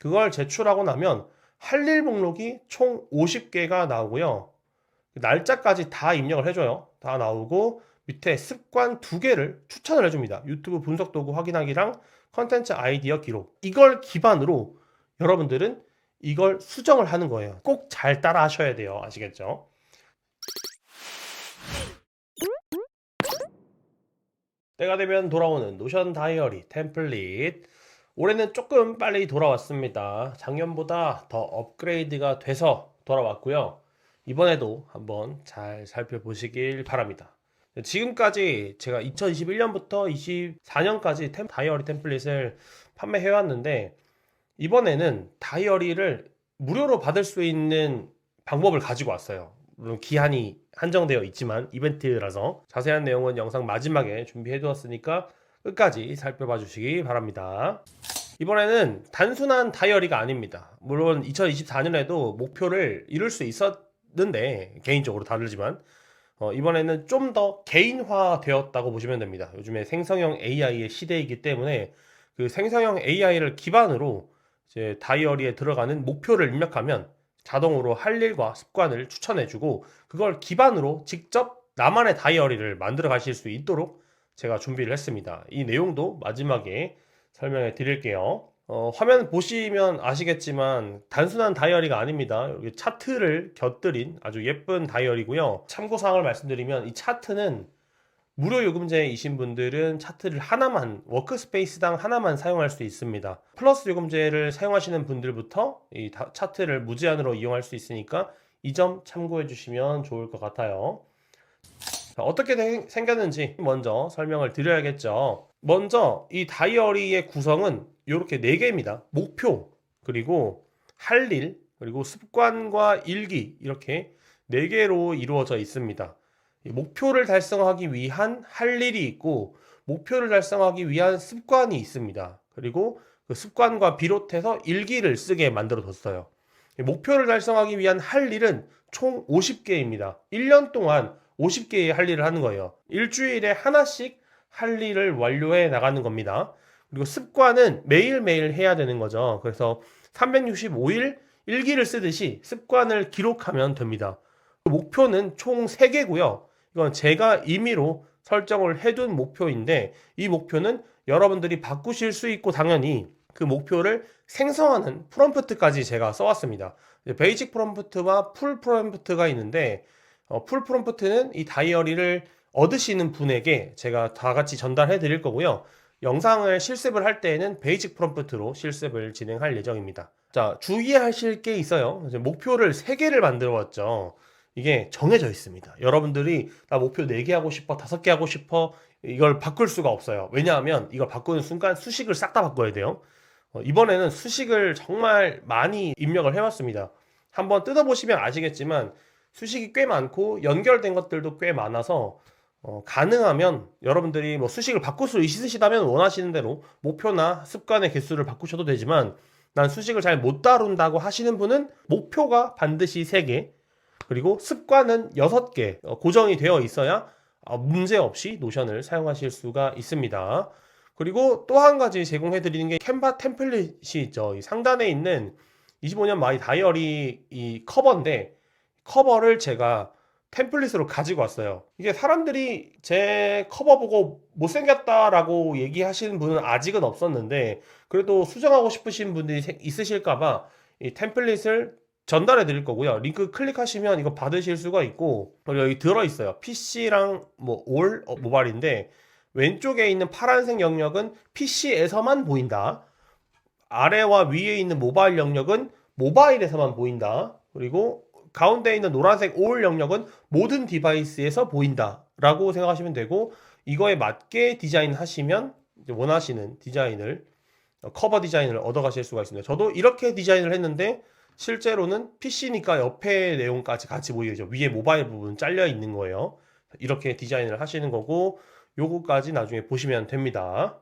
그걸 제출하고 나면 할 일 목록이 총 50개가 나오고요. 날짜까지 다 입력을 해줘요. 다 나오고 밑에 습관 두 개를 추천을 해줍니다. 유튜브 분석 도구 확인하기랑 컨텐츠 아이디어 기록. 이걸 기반으로 여러분들은 이걸 수정을 하는 거예요. 꼭 잘 따라 하셔야 돼요. 아시겠죠? 때가 되면 돌아오는 노션 다이어리 템플릿. 올해는 조금 빨리 돌아왔습니다. 작년보다 더 업그레이드가 돼서 돌아왔고요. 이번에도 한번 잘 살펴보시길 바랍니다. 지금까지 제가 2021년부터 24년까지 템, 다이어리 템플릿을 판매해 왔는데 이번에는 다이어리를 무료로 받을 수 있는 방법을 가지고 왔어요. 물론 기한이 한정되어 있지만 이벤트라서 자세한 내용은 영상 마지막에 준비해 두었으니까 끝까지 살펴봐 주시기 바랍니다. 이번에는 단순한 다이어리가 아닙니다. 물론 2024년에도 목표를 이룰 수 있었는데 개인적으로 다르지만 어, 이번에는 좀 더 개인화 되었다고 보시면 됩니다. 요즘에 생성형 AI의 시대이기 때문에 그 생성형 AI를 기반으로 이제 다이어리에 들어가는 목표를 입력하면 자동으로 할 일과 습관을 추천해주고 그걸 기반으로 직접 나만의 다이어리를 만들어 가실 수 있도록 제가 준비를 했습니다. 이 내용도 마지막에 설명해 드릴게요. 어, 화면 보시면 아시겠지만 단순한 다이어리가 아닙니다. 여기 차트를 곁들인 아주 예쁜 다이어리고요. 참고사항을 말씀드리면 이 차트는 무료 요금제이신 분들은 차트를 하나만 워크스페이스당 하나만 사용할 수 있습니다. 플러스 요금제를 사용하시는 분들부터 이 다- 차트를 무제한으로 이용할 수 있으니까 이 점 참고해 주시면 좋을 것 같아요. 자, 어떻게 생- 생겼는지 먼저 설명을 드려야겠죠. 먼저 이 다이어리의 구성은 이렇게 네 개입니다. 목표, 그리고 할 일, 그리고 습관과 일기 이렇게 네 개로 이루어져 있습니다. 이 목표를 달성하기 위한 할 일이 있고 목표를 달성하기 위한 습관이 있습니다. 그리고 그 습관과 비롯해서 일기를 쓰게 만들어 뒀어요. 이 목표를 달성하기 위한 할 일은 총 50개입니다. 1년 동안 50개의 할 일을 하는 거예요. 일주일에 하나씩 할 일을 완료해 나가는 겁니다. 그리고 습관은 매일매일 해야 되는 거죠. 그래서 365일 일기를 쓰듯이 습관을 기록하면 됩니다. 목표는 총 3개고요. 이건 제가 임의로 설정을 해둔 목표인데 이 목표는 여러분들이 바꾸실 수 있고 당연히 그 목표를 생성하는 프롬프트까지 제가 써왔습니다. 베이직 프롬프트와 풀 프롬프트가 있는데 어, 풀 프롬프트는 이 다이어리를 얻으시는 분에게 제가 다 같이 전달해 드릴 거고요. 영상을 실습을 할 때에는 베이직 프롬프트로 실습을 진행할 예정입니다. 자, 주의하실 게 있어요. 목표를 3개를 만들어 왔죠. 이게 정해져 있습니다. 여러분들이 나 목표 4개 하고 싶어, 5개 하고 싶어, 이걸 바꿀 수가 없어요. 왜냐하면 이걸 바꾸는 순간 수식을 싹 다 바꿔야 돼요. 어, 이번에는 수식을 정말 많이 입력을 해왔습니다. 한번 뜯어보시면 아시겠지만 수식이 꽤 많고 연결된 것들도 꽤 많아서 어, 가능하면 여러분들이 뭐 수식을 바꿀 수 있으시다면 원하시는 대로 목표나 습관의 개수를 바꾸셔도 되지만 난 수식을 잘 못 다룬다고 하시는 분은 목표가 반드시 3개 그리고 습관은 6개 어, 고정이 되어 있어야 어, 문제 없이 노션을 사용하실 수가 있습니다. 그리고 또 한 가지 제공해 드리는 게 캔바 템플릿이 있죠. 이 상단에 있는 25년 마이 다이어리 이 커버인데 커버를 제가 템플릿으로 가지고 왔어요. 이게 사람들이 제 커버 보고 못생겼다라고 얘기하시는 분은 아직은 없었는데 그래도 수정하고 싶으신 분들이 세- 있으실까봐 이 템플릿을 전달해 드릴 거고요. 링크 클릭하시면 이거 받으실 수가 있고 그리고 여기 들어 있어요. PC랑 뭐 올 어, 모바일인데 왼쪽에 있는 파란색 영역은 PC에서만 보인다. 아래와 위에 있는 모바일 영역은 모바일에서만 보인다. 그리고 가운데 있는 노란색 올 영역은 모든 디바이스에서 보인다 라고 생각하시면 되고 이거에 맞게 디자인 하시면 원하시는 디자인을 어, 커버 디자인을 얻어 가실 수가 있습니다. 저도 이렇게 디자인을 했는데 실제로는 PC니까 옆에 내용까지 같이 보이죠. 위에 모바일 부분 잘려 있는 거예요. 이렇게 디자인을 하시는 거고 요거까지 나중에 보시면 됩니다.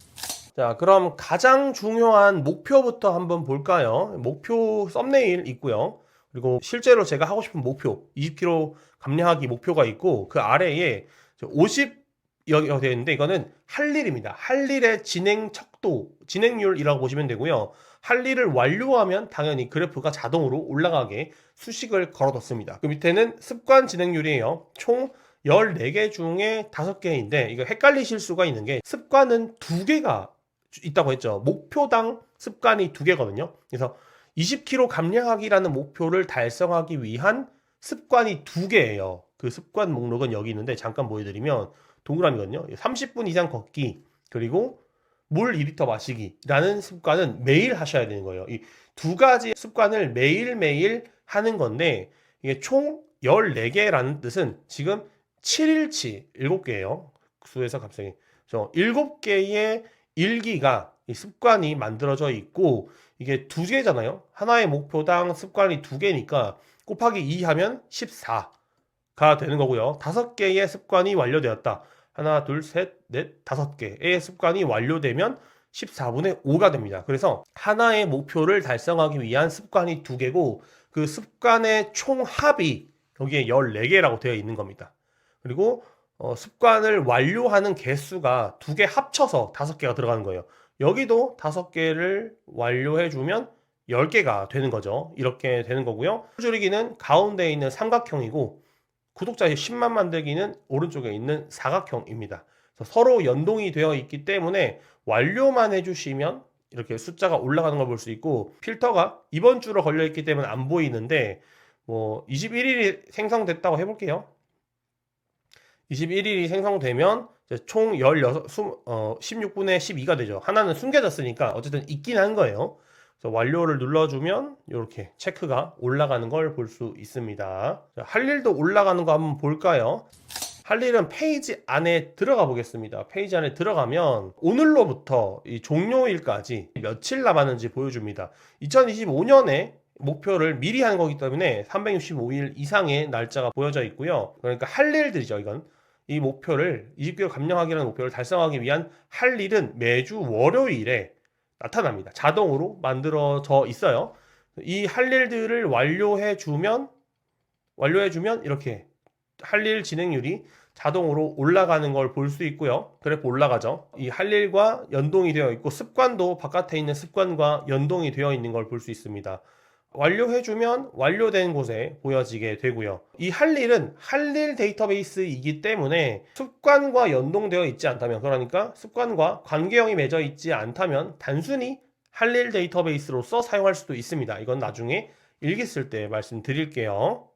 자, 그럼 가장 중요한 목표부터 한번 볼까요? 목표 썸네일 있고요. 그리고 실제로 제가 하고 싶은 목표 20kg 감량하기 목표가 있고 그 아래에 50 여기 되어 있는데 이거는 할 일입니다. 할 일의 진행 척도, 진행률이라고 보시면 되고요. 할 일을 완료하면 당연히 그래프가 자동으로 올라가게 수식을 걸어뒀습니다. 그 밑에는 습관 진행률이에요. 총 14개 중에 5개인데 이거 헷갈리실 수가 있는 게 습관은 2개가 있다고 했죠. 목표당 습관이 2개거든요. 그래서 20kg 감량하기라는 목표를 달성하기 위한 습관이 2개예요. 그 습관 목록은 여기 있는데 잠깐 보여드리면 동그라미거든요. 30분 이상 걷기 그리고 물 2리터 마시기라는 습관은 매일 하셔야 되는 거예요. 이 두 가지 습관을 매일매일 하는 건데 이게 총 14개라는 뜻은 지금 7일치 7개예요. 수에서 갑자기. 저 7개의 일기가 이 습관이 만들어져 있고 이게 두 개잖아요. 하나의 목표당 습관이 두 개니까 곱하기 2 하면 14가 되는 거고요. 다섯 개의 습관이 완료되었다. 하나, 둘, 셋, 넷, 다섯 개의 습관이 완료되면 14분의 5가 됩니다. 그래서 하나의 목표를 달성하기 위한 습관이 두 개고 그 습관의 총 합이 여기에 14개라고 되어 있는 겁니다. 그리고 어, 습관을 완료하는 개수가 두 개 합쳐서 다섯 개가 들어가는 거예요. 여기도 다섯 개를 완료해주면 10개가 되는 거죠. 이렇게 되는 거고요. 줄이기는 가운데 있는 삼각형이고 구독자 10만 만들기는 오른쪽에 있는 사각형입니다. 서로 연동이 되어 있기 때문에 완료만 해주시면 이렇게 숫자가 올라가는 걸 볼 수 있고 필터가 이번 주로 걸려 있기 때문에 안 보이는데 뭐 21일이 생성됐다고 해볼게요. 21일이 생성되면 총 16, 어, 16분의 12가 되죠. 하나는 숨겨졌으니까 어쨌든 있긴 한 거예요. 그래서 완료를 눌러주면 이렇게 체크가 올라가는 걸 볼 수 있습니다. 자, 할 일도 올라가는 거 한번 볼까요? 할 일은 페이지 안에 들어가 보겠습니다. 페이지 안에 들어가면 오늘로부터 이 종료일까지 며칠 남았는지 보여줍니다. 2025년에 목표를 미리 하는 거기 때문에 365일 이상의 날짜가 보여져 있고요. 그러니까 할 일들이죠, 이건. 이 목표를 20개월 감량하기라는 목표를 달성하기 위한 할 일은 매주 월요일에 나타납니다. 자동으로 만들어져 있어요. 이 할 일들을 완료해 주면 완료해 주면 이렇게 할 일 진행률이 자동으로 올라가는 걸 볼 수 있고요. 그래프 올라가죠. 이 할 일과 연동이 되어 있고 습관도 바깥에 있는 습관과 연동이 되어 있는 걸 볼 수 있습니다. 완료해주면 완료된 곳에 보여지게 되고요. 이 할 일은 할일 데이터베이스이기 때문에 습관과 연동되어 있지 않다면 그러니까 습관과 관계형이 맺어 있지 않다면 단순히 할일 데이터베이스로서 사용할 수도 있습니다. 이건 나중에 일기 쓸 때 말씀드릴게요.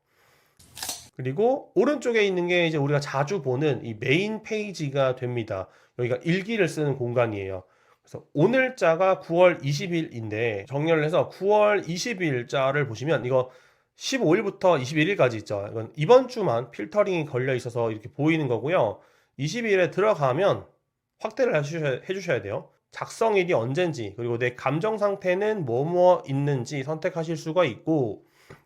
그리고 오른쪽에 있는 게 이제 우리가 자주 보는 이 메인 페이지가 됩니다. 여기가 일기를 쓰는 공간이에요. 그래서 오늘자가 9월 20일인데 정렬을 해서 9월 20일자를 보시면 이거 15일부터 21일까지 있죠. 이건 이번 주만 필터링이 걸려 있어서 이렇게 보이는 거고요. 20일에 들어가면 확대를 해주셔야, 돼요. 작성일이 언젠지 그리고 내 감정 상태는 뭐뭐 있는지 선택하실 수가 있고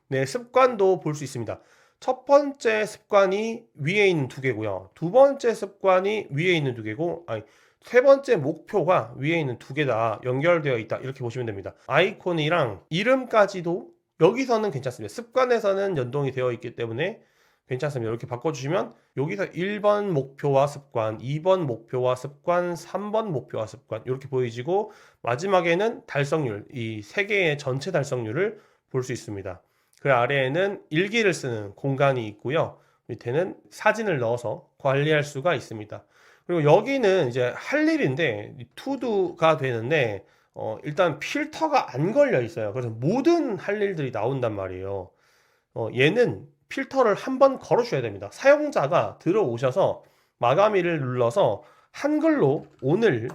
내 습관도 볼 수 있습니다. 첫 번째 습관이 위에 있는 두 개고요. 두 번째 습관이 위에 있는 두 개고 아니 세 번째 목표가 위에 있는 두 개 다 연결되어 있다. 이렇게 보시면 됩니다. 아이콘이랑 이름까지도 여기서는 괜찮습니다. 습관에서는 연동이 되어 있기 때문에 괜찮습니다. 이렇게 바꿔주시면 여기서 1번 목표와 습관, 2번 목표와 습관, 3번 목표와 습관 이렇게 보이지고 마지막에는 달성률, 이 세 개의 전체 달성률을 볼 수 있습니다. 그 아래에는 일기를 쓰는 공간이 있고요. 밑에는 사진을 넣어서 관리할 수가 있습니다. 그리고 여기는 이제 할 일인데 투두가 되는데 어, 일단 필터가 안 걸려 있어요. 그래서 모든 할 일들이 나온단 말이에요. 어, 얘는 필터를 한 번 걸어줘야 됩니다. 사용자가 들어오셔서 마감일을 눌러서 한글로 오늘이라고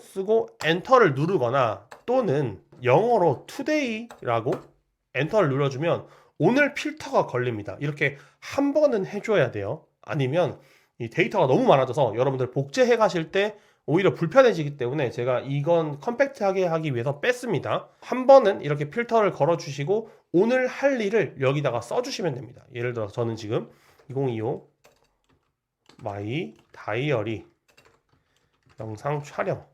쓰고 엔터를 누르거나 또는 영어로 today라고 엔터를 눌러주면 오늘 필터가 걸립니다. 이렇게 한 번은 해줘야 돼요. 아니면 이 데이터가 너무 많아져서 여러분들 복제해 가실 때 오히려 불편해지기 때문에 제가 이건 컴팩트하게 하기 위해서 뺐습니다. 한 번은 이렇게 필터를 걸어 주시고 오늘 할 일을 여기다가 써 주시면 됩니다. 예를 들어서 저는 지금 2025 마이 다이어리 영상 촬영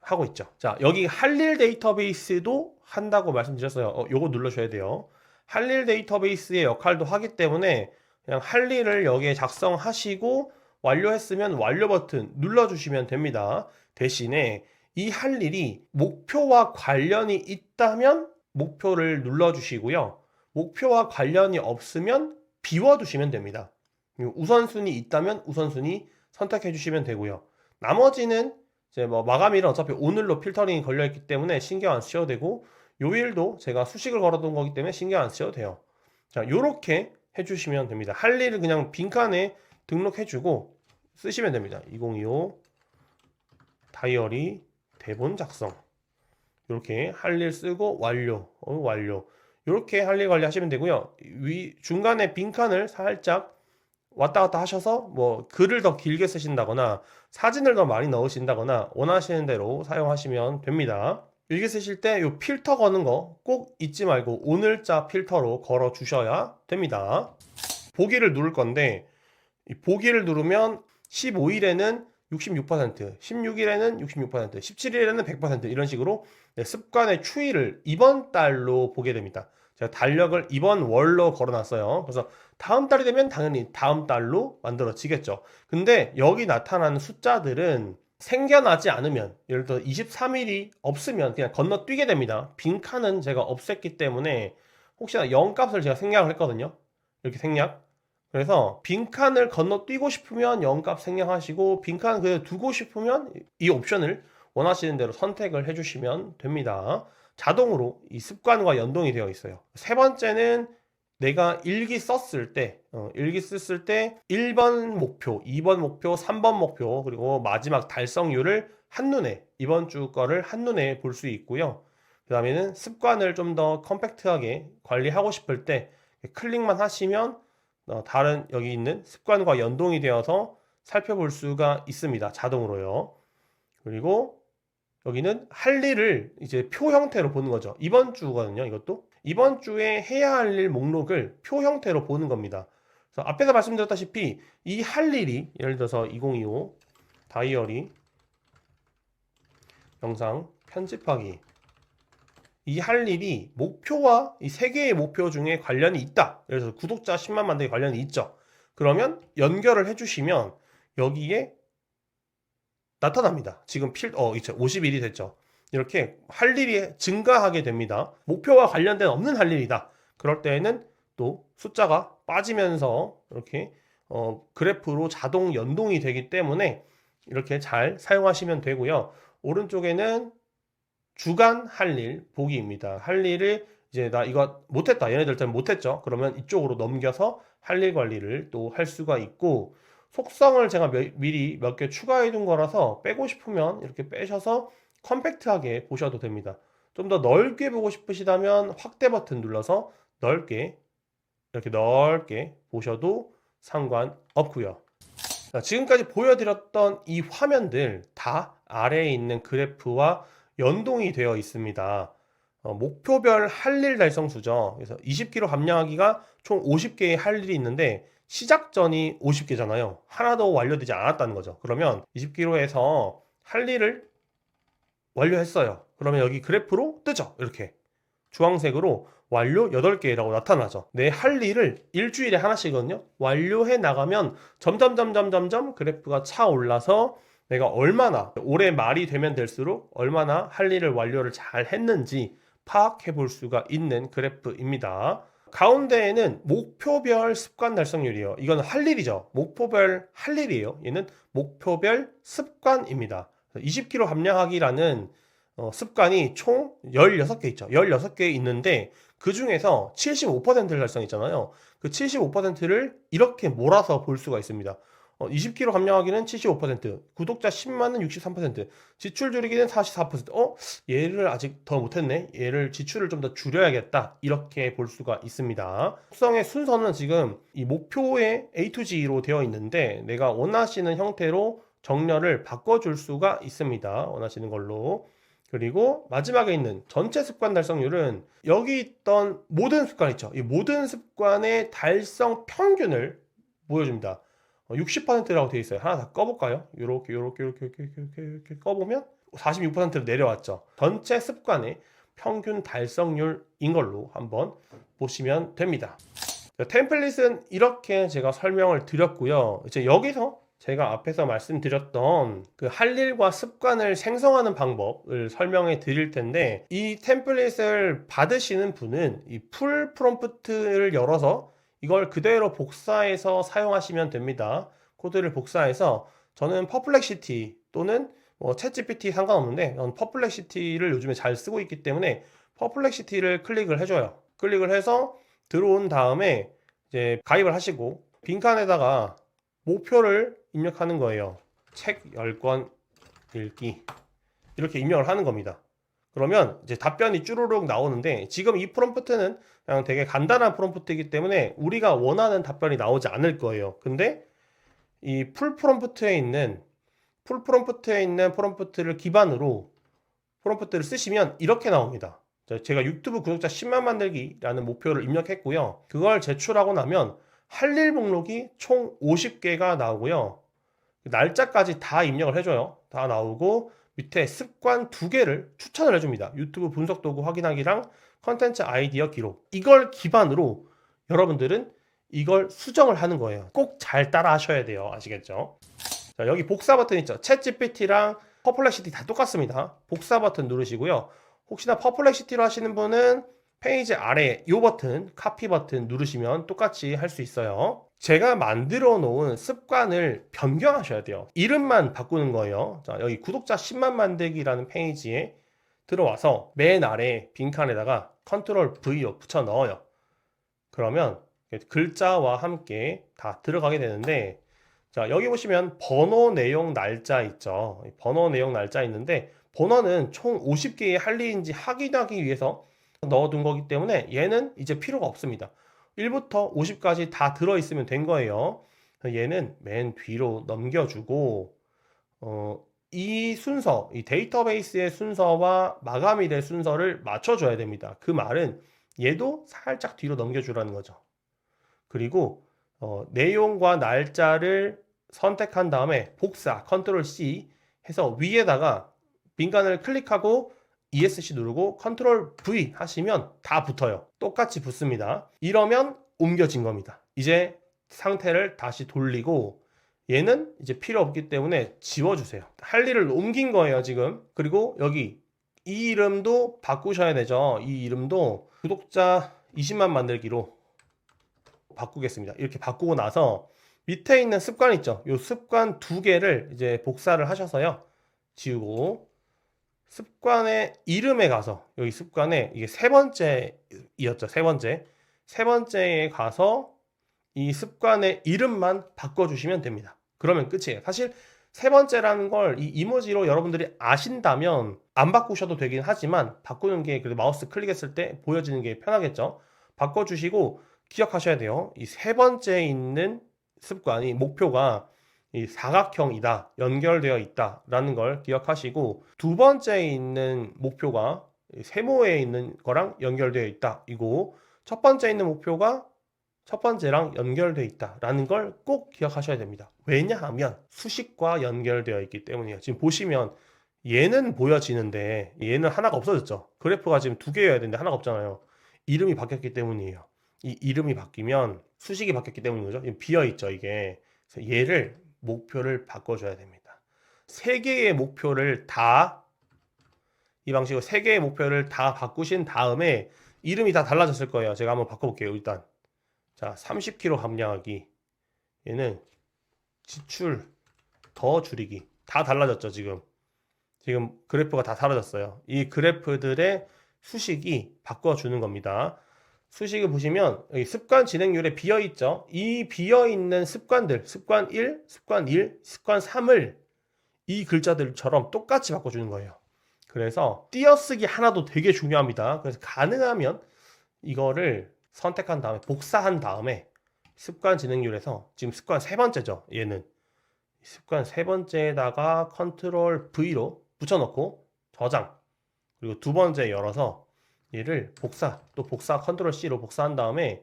하고 있죠. 자, 여기 할일 데이터베이스도 한다고 말씀드렸어요. 어, 요거 눌러줘야 돼요. 할일 데이터베이스의 역할도 하기 때문에 그냥 할 일을 여기에 작성하시고 완료했으면 완료 버튼 눌러주시면 됩니다. 대신에 이 할 일이 목표와 관련이 있다면 목표를 눌러주시고요. 목표와 관련이 없으면 비워두시면 됩니다. 우선순위 있다면 우선순위 선택해 주시면 되고요. 나머지는 이제 뭐 마감일은 어차피 오늘로 필터링이 걸려 있기 때문에 신경 안 쓰셔도 되고 요일도 제가 수식을 걸어둔 거기 때문에 신경 안 쓰셔도 돼요. 자, 요렇게 해주시면 됩니다. 할 일을 그냥 빈칸에 등록해주고 쓰시면 됩니다. 2025 다이어리 대본 작성 이렇게 할 일 쓰고 완료 어, 완료 이렇게 할 일 관리하시면 되고요. 위 중간에 빈 칸을 살짝 왔다 갔다 하셔서 뭐 글을 더 길게 쓰신다거나 사진을 더 많이 넣으신다거나 원하시는 대로 사용하시면 됩니다. 일기 쓰실 때 이 필터 거는 거 꼭 잊지 말고 오늘자 필터로 걸어 주셔야 됩니다. 보기를 누를 건데 이 보기를 누르면 15일에는 66%, 16일에는 66%, 17일에는 100% 이런 식으로 네, 습관의 추이를 이번 달로 보게 됩니다. 제가 달력을 이번 월로 걸어놨어요. 그래서 다음 달이 되면 당연히 다음 달로 만들어지겠죠. 근데 여기 나타나는 숫자들은 생겨나지 않으면 예를 들어 23일이 없으면 그냥 건너뛰게 됩니다. 빈칸은 제가 없앴기 때문에 혹시나 0값을 제가 생략을 했거든요. 이렇게 생략. 그래서 빈칸을 건너뛰고 싶으면 0값 생략하시고 빈칸 그대로 두고 싶으면 이 옵션을 원하시는 대로 선택을 해주시면 됩니다. 자동으로 이 습관과 연동이 되어 있어요. 세 번째는 내가 일기 썼을 때, 어, 일기 썼을 때 1번 목표, 2번 목표, 3번 목표, 그리고 마지막 달성률을 한눈에, 이번 주 거를 한눈에 볼 수 있고요. 그 다음에는 습관을 좀 더 컴팩트하게 관리하고 싶을 때 클릭만 하시면 어, 다른 여기 있는 습관과 연동이 되어서 살펴볼 수가 있습니다. 자동으로요. 그리고 여기는 할 일을 이제 표 형태로 보는 거죠. 이번 주거든요. 이것도 이번 주에 해야 할 일 목록을 표 형태로 보는 겁니다. 그래서 앞에서 말씀드렸다시피 이 할 일이 예를 들어서 2025 다이어리 영상 편집하기 이 할 일이 목표와 이 세 개의 목표 중에 관련이 있다. 그래서 구독자 10만 만들기 관련이 있죠. 그러면 연결을 해주시면 여기에 나타납니다. 지금 필, 어, 이제 50일이 됐죠. 이렇게 할 일이 증가하게 됩니다. 목표와 관련된 없는 할 일이다. 그럴 때에는 또 숫자가 빠지면서 이렇게 어, 그래프로 자동 연동이 되기 때문에 이렇게 잘 사용하시면 되고요. 오른쪽에는 주간 할 일 보기입니다. 할 일을 이제 나 이거 못했다. 얘네들 때는 못했죠. 그러면 이쪽으로 넘겨서 할 일 관리를 또 할 수가 있고 속성을 제가 몇, 미리 몇 개 추가해 둔 거라서 빼고 싶으면 이렇게 빼셔서 컴팩트하게 보셔도 됩니다. 좀 더 넓게 보고 싶으시다면 확대 버튼 눌러서 넓게 이렇게 넓게 보셔도 상관없고요. 자, 지금까지 보여드렸던 이 화면들 다 아래에 있는 그래프와 연동이 되어 있습니다. 어, 목표별 할 일 달성 수죠. 그래서 20kg 감량하기가 총 50개의 할 일이 있는데 시작 전이 50개잖아요. 하나도 완료되지 않았다는 거죠. 그러면 20kg에서 할 일을 완료했어요. 그러면 여기 그래프로 뜨죠. 이렇게. 주황색으로 완료 8개라고 나타나죠. 내 할 일을 일주일에 하나씩거든요. 완료해 나가면 점점 점점 점점 그래프가 차 올라서 내가 얼마나 올해 말이 되면 될수록 얼마나 할 일을 완료를 잘 했는지 파악해 볼 수가 있는 그래프입니다. 가운데에는 목표별 습관 달성률이요. 이건 할 일이죠. 목표별 할 일이에요. 얘는 목표별 습관입니다. 20kg 감량하기라는 어, 습관이 총 16개 있죠. 16개 있는데 그 중에서 75%를 달성했잖아요. 그 75%를 이렇게 몰아서 볼 수가 있습니다. 어, 20kg 감량하기는 75%, 구독자 10만은 63%, 지출 줄이기는 44%. 어? 얘를 아직 더 못했네. 얘를 지출을 좀 더 줄여야겠다. 이렇게 볼 수가 있습니다. 특성의 순서는 지금 이 목표의 A to G로 되어 있는데 내가 원하시는 형태로 정렬을 바꿔줄 수가 있습니다. 원하시는 걸로. 그리고 마지막에 있는 전체 습관 달성률은 여기 있던 모든 습관 있죠. 이 모든 습관의 달성 평균을 보여줍니다. 60%라고 되어 있어요. 하나 다 꺼볼까요? 이렇게 이렇게 이렇게 이렇게 이렇게 이렇게 꺼보면 46%로 내려왔죠. 전체 습관의 평균 달성률인 걸로 한번 보시면 됩니다. 템플릿은 이렇게 제가 설명을 드렸고요. 이제 여기서 제가 앞에서 말씀드렸던 그 할 일과 습관을 생성하는 방법을 설명해 드릴 텐데 이 템플릿을 받으시는 분은 이 풀 프롬프트를 열어서 이걸 그대로 복사해서 사용하시면 됩니다. 코드를 복사해서 저는 퍼플렉시티 또는 뭐 챗GPT 상관없는데 퍼플렉시티를 요즘에 잘 쓰고 있기 때문에 퍼플렉시티를 클릭을 해줘요. 클릭을 해서 들어온 다음에 이제 가입을 하시고 빈칸에다가 목표를 입력하는 거예요. 책 10권 읽기. 이렇게 입력을 하는 겁니다. 그러면 이제 답변이 쭈루룩 나오는데 지금 이 프롬프트는 그냥 되게 간단한 프롬프트이기 때문에 우리가 원하는 답변이 나오지 않을 거예요. 근데 이 풀 프롬프트에 있는 풀 프롬프트에 있는 프롬프트를 기반으로 프롬프트를 쓰시면 이렇게 나옵니다. 자, 제가 유튜브 구독자 10만 만들기라는 목표를 입력했고요. 그걸 제출하고 나면 할 일 목록이 총 50개가 나오고요. 날짜까지 다 입력을 해줘요. 다 나오고 밑에 습관 두 개를 추천을 해줍니다. 유튜브 분석 도구 확인하기랑 컨텐츠 아이디어 기록. 이걸 기반으로 여러분들은 이걸 수정을 하는 거예요. 꼭 잘 따라 하셔야 돼요. 아시겠죠? 자, 여기 복사 버튼 있죠. 챗 GPT랑 퍼플렉시티 다 똑같습니다. 복사 버튼 누르시고요. 혹시나 퍼플렉시티로 하시는 분은 페이지 아래 이 버튼, 카피 버튼 누르시면 똑같이 할 수 있어요. 제가 만들어 놓은 습관을 변경하셔야 돼요. 이름만 바꾸는 거예요. 자, 여기 구독자 10만 만들기라는 페이지에 들어와서 맨 아래 빈칸에다가 컨트롤 V로 붙여 넣어요. 그러면 글자와 함께 다 들어가게 되는데 자, 여기 보시면 번호, 내용, 날짜 있죠. 번호, 내용, 날짜 있는데 번호는 총 50개의 할 일인지 확인하기 위해서 넣어둔 거기 때문에 얘는 이제 필요가 없습니다. 1부터 50까지 다 들어있으면 된 거예요. 얘는 맨 뒤로 넘겨주고 어, 이 순서, 이 데이터베이스의 순서와 마감이 될 순서를 맞춰줘야 됩니다. 그 말은 얘도 살짝 뒤로 넘겨주라는 거죠. 그리고 어, 내용과 날짜를 선택한 다음에 복사, 컨트롤 C 해서 위에다가 빈칸을 클릭하고 ESC 누르고 컨트롤 V 하시면 다 붙어요. 똑같이 붙습니다. 이러면 옮겨진 겁니다. 이제 상태를 다시 돌리고 얘는 이제 필요 없기 때문에 지워주세요. 할 일을 옮긴 거예요, 지금. 그리고 여기 이 이름도 바꾸셔야 되죠. 이 이름도 구독자 20만 만들기로 바꾸겠습니다. 이렇게 바꾸고 나서 밑에 있는 습관 있죠. 이 습관 두 개를 이제 복사를 하셔서요. 지우고 습관의 이름에 가서 여기 습관에 이게 세 번째이었죠. 세 번째. 세 번째에 가서 이 습관의 이름만 바꿔주시면 됩니다. 그러면 끝이에요. 사실 세 번째라는 걸 이 이모지로 여러분들이 아신다면 안 바꾸셔도 되긴 하지만 바꾸는 게 그래도 마우스 클릭했을 때 보여지는 게 편하겠죠. 바꿔주시고 기억하셔야 돼요. 이 세 번째에 있는 습관이 목표가 이 사각형이다, 연결되어 있다라는 걸 기억하시고 두 번째에 있는 목표가 세모에 있는 거랑 연결되어 있다. 이고 첫 번째에 있는 목표가 첫 번째랑 연결되어 있다라는 걸 꼭 기억하셔야 됩니다. 왜냐하면 수식과 연결되어 있기 때문이에요. 지금 보시면 얘는 보여지는데 얘는 하나가 없어졌죠. 그래프가 지금 두 개여야 되는데 하나가 없잖아요. 이름이 바뀌었기 때문이에요. 이 이름이 바뀌면 수식이 바뀌었기 때문인 거죠. 비어 있죠, 이게. 얘를 목표를 바꿔줘야 됩니다. 세 개의 목표를 다 이 방식으로 세 개의 목표를 다 바꾸신 다음에 이름이 다 달라졌을 거예요. 제가 한번 바꿔볼게요. 일단 자 30kg 감량하기 얘는 지출 더 줄이기 다 달라졌죠 지금 지금 그래프가 다 사라졌어요. 이 그래프들의 수식이 바꿔주는 겁니다. 수식을 보시면 여기 습관 진행률에 비어 있죠. 이 비어 있는 습관들, 습관 1, 습관 1, 습관 3을 이 글자들처럼 똑같이 바꿔 주는 거예요. 그래서 띄어쓰기 하나도 되게 중요합니다. 그래서 가능하면 이거를 선택한 다음에 복사한 다음에 습관 진행률에서 지금 습관 세 번째죠. 얘는 습관 세 번째에다가 컨트롤 V로 붙여놓고 저장 그리고 두 번째 열어서 얘를 복사 또 복사 컨트롤 C로 복사한 다음에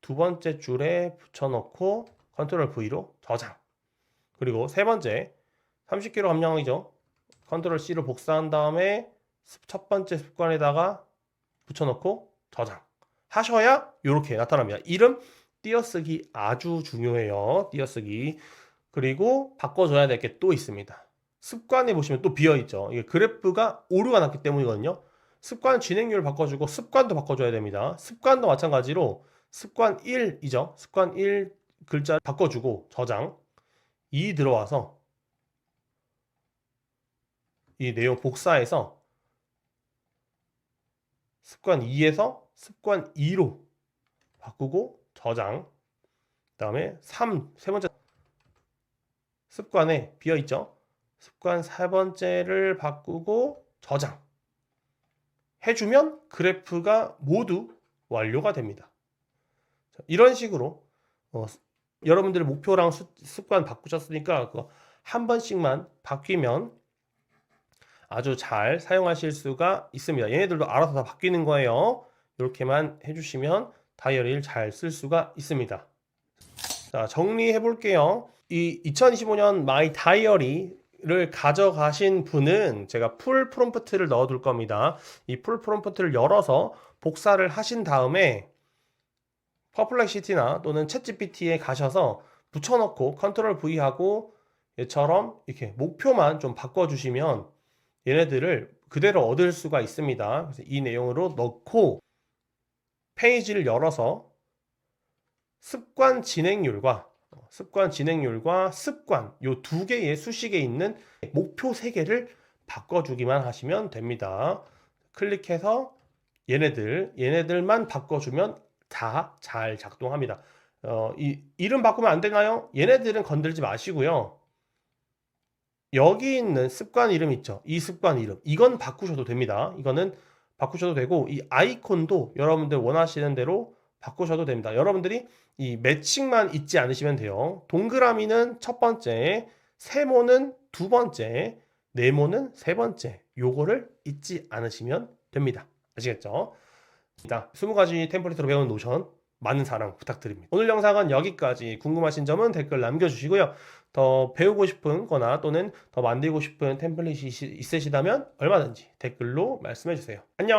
두 번째 줄에 붙여놓고 컨트롤 V로 저장 그리고 세 번째 30kg 감량이죠 컨트롤 C로 복사한 다음에 첫 번째 습관에다가 붙여놓고 저장 하셔야 이렇게 나타납니다 이름 띄어쓰기 아주 중요해요 띄어쓰기 그리고 바꿔줘야 될 게 또 있습니다. 습관에 보시면 또 비어 있죠. 이게 그래프가 오류가 났기 때문이거든요. 습관 진행률 바꿔주고 습관도 바꿔줘야 됩니다. 습관도 마찬가지로 습관 1이죠. 습관 1 글자 바꿔주고 저장 2 들어와서 이 내용 복사해서 습관 2에서 습관 2로 바꾸고 저장 그 다음에 3, 세 번째 습관에 비어 있죠. 습관 세 번째를 바꾸고 저장 해주면 그래프가 모두 완료가 됩니다. 자, 이런 식으로 어, 여러분들의 목표랑 수- 습관 바꾸셨으니까 그거 한 번씩만 바뀌면 아주 잘 사용하실 수가 있습니다. 얘네들도 알아서 다 바뀌는 거예요. 이렇게만 해주시면 다이어리를 잘 쓸 수가 있습니다. 자, 정리해 볼게요. 이 2025년 마이 다이어리 를 가져가신 분은 제가 풀 프롬프트를 넣어 둘 겁니다. 이 풀 프롬프트를 열어서 복사를 하신 다음에 퍼플렉시티나 또는 챗GPT에 가셔서 붙여넣고 컨트롤 V 하고 얘처럼 이렇게 목표만 좀 바꿔주시면 얘네들을 그대로 얻을 수가 있습니다. 그래서 이 내용으로 넣고 페이지를 열어서 습관 진행률과 어, 습관 진행률과 습관 요 두 개의 수식에 있는 목표 세 개를 바꿔주기만 하시면 됩니다. 클릭해서 얘네들 얘네들만 바꿔주면 다 잘 작동합니다. 어, 이 이름 바꾸면 안 되나요? 얘네들은 건들지 마시고요. 여기 있는 습관 이름 있죠? 이 습관 이름. 이건 바꾸셔도 됩니다. 이거는 바꾸셔도 되고, 이 아이콘도 여러분들 원하시는 대로 바꾸셔도 됩니다. 여러분들이 이 매칭만 잊지 않으시면 돼요. 동그라미는 첫 번째, 세모는 두 번째, 네모는 세 번째. 요거를 잊지 않으시면 됩니다. 아시겠죠? 자, 20가지 템플릿으로 배운 노션 많은 사랑 부탁드립니다. 오늘 영상은 여기까지 궁금하신 점은 댓글 남겨주시고요. 더 배우고 싶은 거나 또는 더 만들고 싶은 템플릿이 있- 있으시다면 얼마든지 댓글로 말씀해 주세요. 안녕!